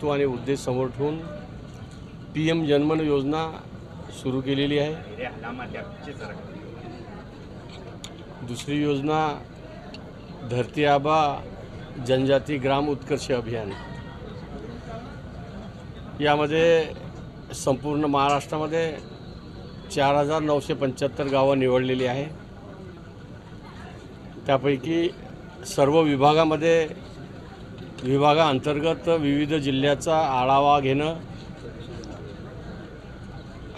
तो आणि उद्देश समोर ठेवून पी एम जनमन योजना सुरू केलेली आहे. दुसरी योजना धरती आबा जनजाती ग्राम उत्कर्ष अभियान. यामध्ये संपूर्ण महाराष्ट्रामध्ये चार हजार नऊशे पंच्याहत्तर गावं निवडलेली आहे. त्यापैकी सर्व विभागामध्ये विभागाअंतर्गत विविध जिल्ह्याचा आढावा घेणं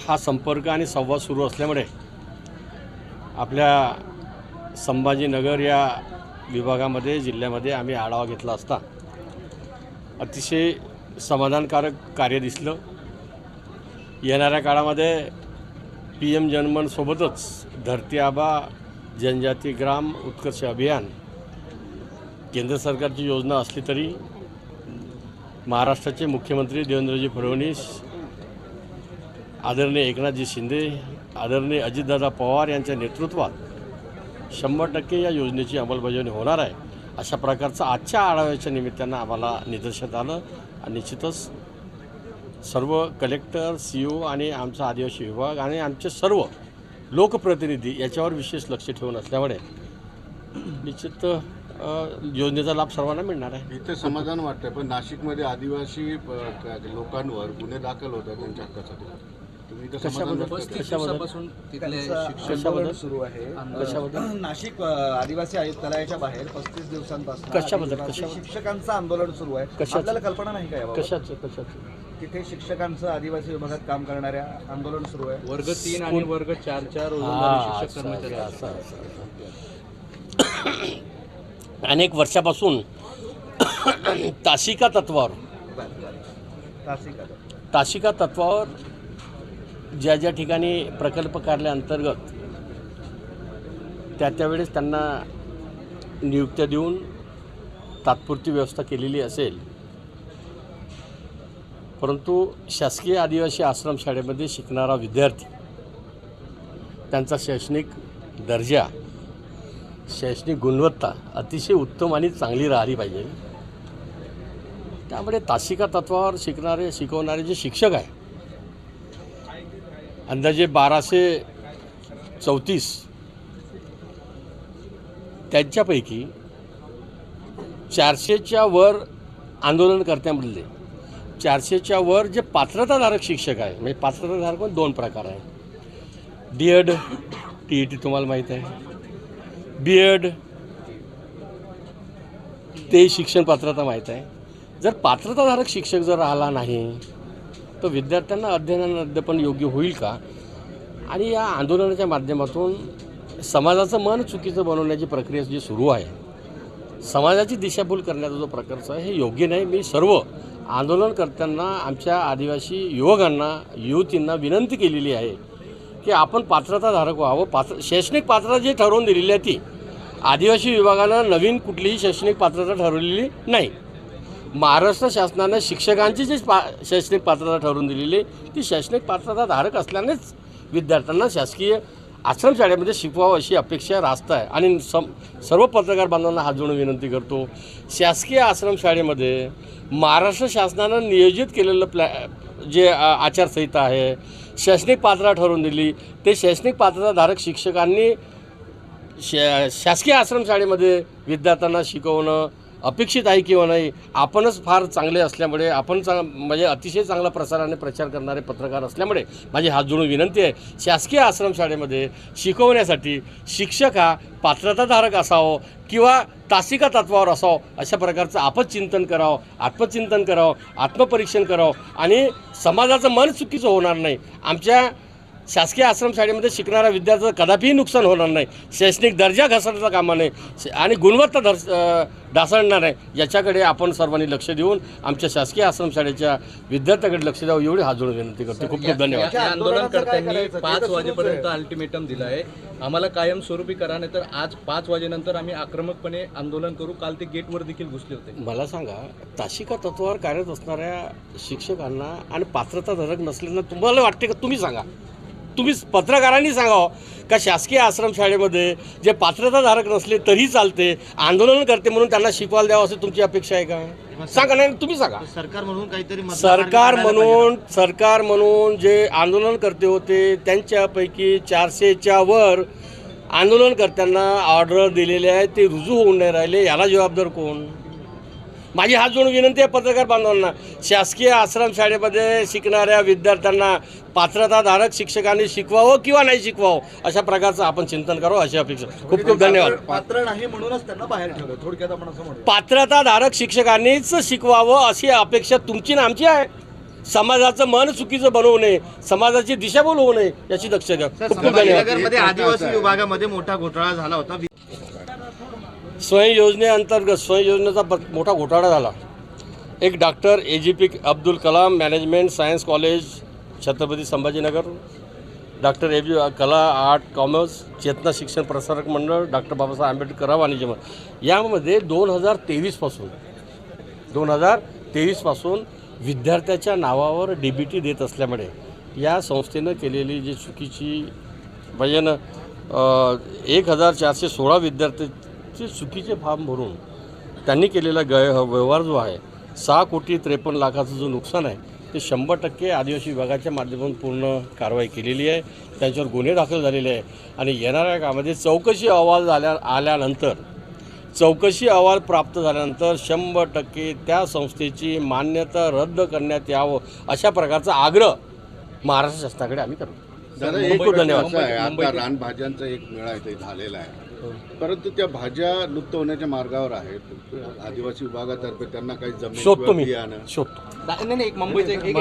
हा संपर्क आणि संवाद सुरू असल्यामुळे आपल्या संभाजीनगर या विभागामध्ये जिल्ह्यामध्ये आम्ही आढावा घेतला असता. अतिशय समाधानकारक कार्य दिसलं. येणाऱ्या काळामध्ये पी एम जनमनसोबतच धरती आबा जनजाती ग्राम उत्कर्ष अभियान केंद्र सरकारची योजना असली तरी महाराष्ट्राचे मुख्यमंत्री देवेंद्रजी फडणवीस आदरणीय एकनाथजी शिंदे आदरणीय अजितदादा पवार यांच्या नेतृत्वात शंभर टक्के या योजनेची अंमलबजावणी होणार आहे. अशा प्रकारचं आजच्या आढाव्याच्या निमित्तानं आम्हाला निदर्शनात आलं आणि निश्चितच सर्व कलेक्टर सी ओ आणि आमचा आदिवासी विभाग आणि आमचे सर्व लोकप्रतिनिधी याच्यावर विशेष लक्ष ठेवून असल्यामुळे निश्चित योजनेचा लाभ सर्वांना मिळणार आहे. इथे समाधान वाटतंय पण नाशिकमध्ये आदिवासी लोकांवर गुन्हे दाखल होत आहेत त्यांच्या हक्कासाठी. सुरू आहे? नाशिक आदिवासी आयुक्तालयाच्या बाहेर पस्तीस दिवसांपासून कशाबद्दल? शिक्षकांचं आंदोलन सुरू आहे. कशाचं? आपल्याला कल्पना नाही का याबाबत? कशाचं? कशाचं? तिथे शिक्षकांचं आदिवासी विभागात काम करणाऱ्या आंदोलन सुरू आहे. वर्ग तीन आणि वर्ग हा, रोजंदारी शिक्षक कर्मचारी. अनेक वर्षापासून तासिका तत्वावर तासिका तत्वावर ज्या ज्या ठिकाणी प्रकल्प कार्याअंतर्गत त्या त्यावेळेस त्यांना नियुक्त्या देऊन तात्पुरती व्यवस्था केलेली असेल. परंतु शासकीय आदिवासी आश्रमशाळेमध्ये शिकणारा विद्यार्थी त्यांचा शैक्षणिक दर्जा शैक्षणिक गुणवत्ता अतिशय उत्तम आणि चांगली राहिली पाहिजे. त्यामुळे तासिका तत्वावर शिकणारे शिकवणारे जे शिक्षक आहे अंदाजे बाराशे चौतीस त्यांच्यापैकी चारशेच्या वर आंदोलनकर्त्यांमधले चारशेच्या वर जे पात्रताधारक शिक्षक आहे म्हणजे पात्रताधारक पण दोन प्रकार आहे D Ed T E T तुम्हाला माहीत आहे. बी एड ते शिक्षण पात्रता माहीत आहे. जर पात्रताधारक शिक्षक जर राहिला नाही तर विद्यार्थ्यांना अध्ययनानं अध्यापन योग्य होईल का? आणि या आंदोलनाच्या माध्यमातून समाजाचं मन चुकीचं बनवण्याची प्रक्रिया जी सुरू आहे समाजाची दिशाभूल करण्याचा जो प्रकारचा आहे हे योग्य नाही. मी सर्व आंदोलनकर्त्यांना आमच्या आदिवासी युवकांना युवतींना विनंती केलेली आहे की आपण पात्रताधारक व्हावं. पात्र शैक्षणिक पात्रता जी ठरवून दिलेली आहे ती आदिवासी विभागानं नवीन कुठलीही शैक्षणिक पात्रता ठरवलेली नाही. महाराष्ट्र शासनानं शिक्षकांची जी पा शैक्षणिक पात्रता ठरवून दिलेली आहे, ती शैक्षणिक पात्रताधारक असल्यानेच विद्यार्थ्यांना शासकीय आश्रमशाळेमध्ये शिकवावं अशी अपेक्षा रास्त आहे. आणि सम सर्व पत्रकार बांधवांना हात जोडून विनंती करतो शासकीय आश्रमशाळेमध्ये महाराष्ट्र शासनानं नियोजित केलेलं प्लॅ जे आचारसंहिता आहे शैक्षणिक पात्रता ठरवून दिली. ते शैक्षणिक पात्रताधारक शिक्षकांनी शा शासकीय आश्रमशाळेमध्ये विद्यार्थ्यांना शिकवणं अपेक्षित आहे किंवा नाही आपणच फार चांगले असल्यामुळे आपण चांग म्हणजे अतिशय चांगला प्रसार आणि प्रचार करणारे पत्रकार असल्यामुळे माझी हात जोडून विनंती आहे शासकीय आश्रमशाळेमध्ये शिकवण्यासाठी शिक्षक हा पात्रताधारक असावं किंवा तासिका तत्वावर असावं अशा प्रकारचं आपचिंतन करावं आत्मचिंतन करावं आत्मपरीक्षण करावं आणि समाजाचं मन चुकीचं होणार नाही. आमच्या शासकीय आश्रमशाळेमध्ये शिकणाऱ्या विद्यार्थ्याचं कदापिही नुकसान होणार नाही. शैक्षणिक दर्जा घसरता कामा श- आणि गुणवत्ता दर्श अ, ढासळणार नाही. याच्याकडे आपण सर्वांनी लक्ष देऊन आमच्या शासकीय आश्रमशाळेच्या विद्यार्थ्याकडे लक्ष द्यावं एवढी हात जोडून विनंती करतो. खूप खूप धन्यवाद. आंदोलनकर्त्यांनी पाच वाजेपर्यंत. अल्टिमेटम दिलं आहे. आम्हाला कायमस्वरूपी करा नाही तर आज पाच वाजेनंतर आम्ही आक्रमकपणे आंदोलन करू. काल ते गेटवर देखील घुसले होते. मला सांगा ताशिका तत्वावर कार्यरत असणाऱ्या शिक्षकांना आणि पात्रताधारक नसलेल्यांना तुम्हाला वाटते का? तुम्ही सांगा. तुम्ही पत्रकारांनी सांगावं का शासकीय आश्रमशाळेमध्ये जे पात्रताधारक नसले तरी चालते आंदोलन करते म्हणून त्यांना शिकवायला द्यावं असं तुमची अपेक्षा आहे का? सांगा नाही तुम्ही सांगा. सरकार म्हणून काहीतरी सरकार म्हणून सरकार म्हणून जे आंदोलन करते होते त्यांच्यापैकी चारशेच्या वर आंदोलनकर्त्यांना ऑर्डर दिलेले आहे ते रुजू होऊन नाही राहिले याला जबाबदार कोण? माझी हात जोडून विनंती आहे पत्रकार बांधवांना शासकीय आश्रमशाळेमध्ये शिकणाऱ्या विद्यार्थ्यांना पात्रताधारक शिक्षकांनी शिकवावं किंवा नाही शिकवावं अशा प्रकारचं आपण चिंतन करावं अशी अपेक्षा. खूप खूप धन्यवाद. पात्र नाही म्हणूनच त्यांना बाहेर ठेवलं थोडक्यात आपण असं म्हणूया. पात्रताधारक शिक्षकांनीच शिकवावं अशी अपेक्षा तुमची ना आमची आहे. समाजाचं मन चुकीचं बनवू नये समाजाची दिशाभूल होऊ नये याची दक्षता घ्या. खूप खूप धन्यवाद. नगरमध्ये आदिवासी विभागामध्ये मोठा घोटाळा झाला होता. स्वयं योजनेअंतर्गत स्वयं योजनेचा ब- मोठा घोटाळा झाला. एक doctor A G P Abdul Kalam management science college Chhatrapati Sambhajinagar. Doctor A G कला आर्ट कॉमर्स चेतना शिक्षण प्रसारक मंडळ डॉक्टर बाबासाहेब आंबेडकर वाणिज्य मंडळ. यामध्ये दोन हजार तेवीसपासून दोन हजार तेवीसपासून विद्यार्थ्याच्या नावावर डी बी टी देत असल्यामुळे या संस्थेनं केलेली जी चुकीची भजन एक हजार चारशे सोळा विद्यार्थी विद्यार्थ्याचे चुकीचे फार्म भरून त्यांनी केलेला गय व्यवहार जो आहे सहा कोटी त्रेपन्न लाखाचं जो नुकसान आहे ते शंभर टक्के आदिवासी विभागाच्या माध्यमातून पूर्ण कारवाई केलेली आहे. त्यांच्यावर गुन्हे दाखल झालेले आहे. आणि येणाऱ्या काळामध्ये चौकशी अहवाल झाल्या आल्यानंतर चौकशी अहवाल प्राप्त झाल्यानंतर शंभर टक्के त्या संस्थेची मान्यता रद्द करण्यात यावं अशा प्रकारचा आग्रह महाराष्ट्र शासनाकडे आम्ही करतो. दादा एक आता रानभाज्यांचा एक मेळा इथे झालेला आहे. परंतु त्या भाज्या लुप्त होण्याच्या मार्गावर आहेत. आदिवासी विभागातर्फे त्यांना काही जमीन शोधतो मी. शोधतो. नाही नाही एक मुंबईचा एक-